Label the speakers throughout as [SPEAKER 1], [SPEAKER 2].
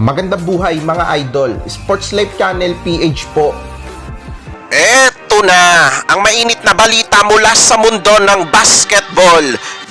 [SPEAKER 1] Magandang buhay mga idol. Sports Life Channel PH po.
[SPEAKER 2] Eto na, ang mainit na balita mula sa mundo ng basketball.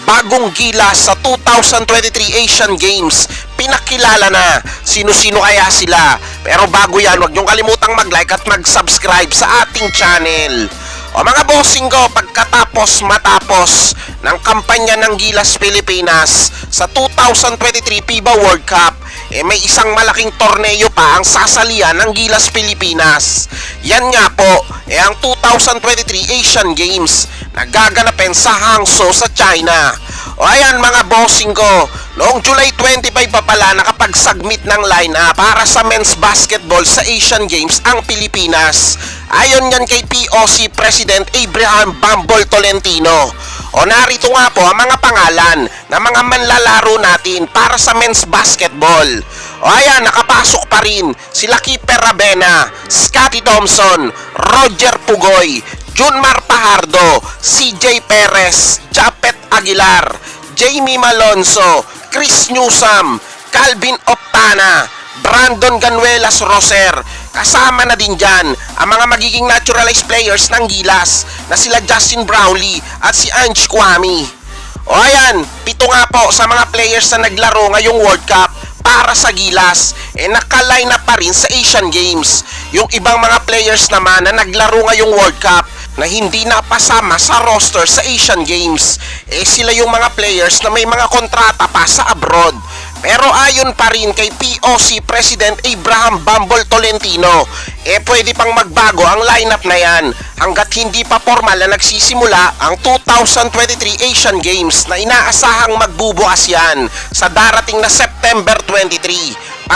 [SPEAKER 2] Bagong gila sa 2023 Asian Games. Pinakilala na sino-sino kaya sila. Pero bago yan, huwag niyong kalimutang mag-like at mag-subscribe sa ating channel. O mga bossing ko, pagkatapos matapos ng kampanya ng Gilas Pilipinas sa 2023 FIBA World Cup, eh may isang malaking torneo pa ang sasalian ng Gilas Pilipinas. Yan nga po, eh ang 2023 Asian Games na gaganapin sa Hangzhou sa China. O ayan mga bossing ko, noong July 25 pa pala nakapag-submit ng lineup para sa men's basketball sa Asian Games ang Pilipinas. Ayon yan kay POC President Abraham Bambol Tolentino. O narito nga po ang mga pangalan ng mga manlalaro natin para sa men's basketball. O ayan, nakapasok pa rin sila Keeper Rabena, Scotty Thompson, Roger Pugoy, Junmar Pajardo, CJ Perez, Japet Aguilar, Jamie Malonzo, Chris Newsam, Calvin Optana, Brandon Ganuelas Roser. Kasama na din dyan ang mga magiging naturalized players ng Gilas na sila Justin Brownlee at si Ange Kwame. O ayan, pito nga po sa mga players na naglaro ngayong World Cup para sa Gilas, eh nakaline up pa rin sa Asian Games. Yung ibang mga players naman na naglaro ngayong World Cup na hindi napasama sa roster sa Asian Games, eh sila yung mga players na may mga kontrata pa sa abroad. Pero ayon pa rin kay POC President Abraham Bambol Tolentino, eh pwede pang magbago ang lineup na yan hanggat hindi pa formal na nagsisimula ang 2023 Asian Games na inaasahang magbubukas yan sa darating na September 23.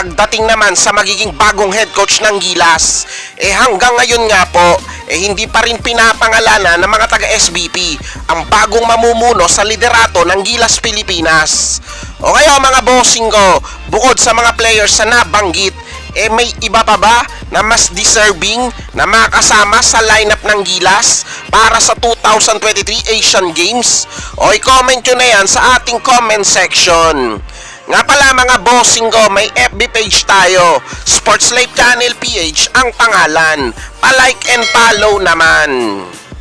[SPEAKER 2] Pagdating naman sa magiging bagong head coach ng Gilas, eh hanggang ngayon nga po, eh hindi pa rin pinapangalanan ng mga taga-SBP ang bagong mamumuno sa liderato ng Gilas Pilipinas. O kaya mga bossing ko, bukod sa mga players na nabanggit, eh may iba pa ba na mas deserving na makasama sa lineup ng Gilas para sa 2023 Asian Games? O i-comment nyo na yan sa ating comment section. Nga pala mga bossing ko, may FB page tayo. Sports Life Channel PH ang pangalan. Pa-like and follow naman.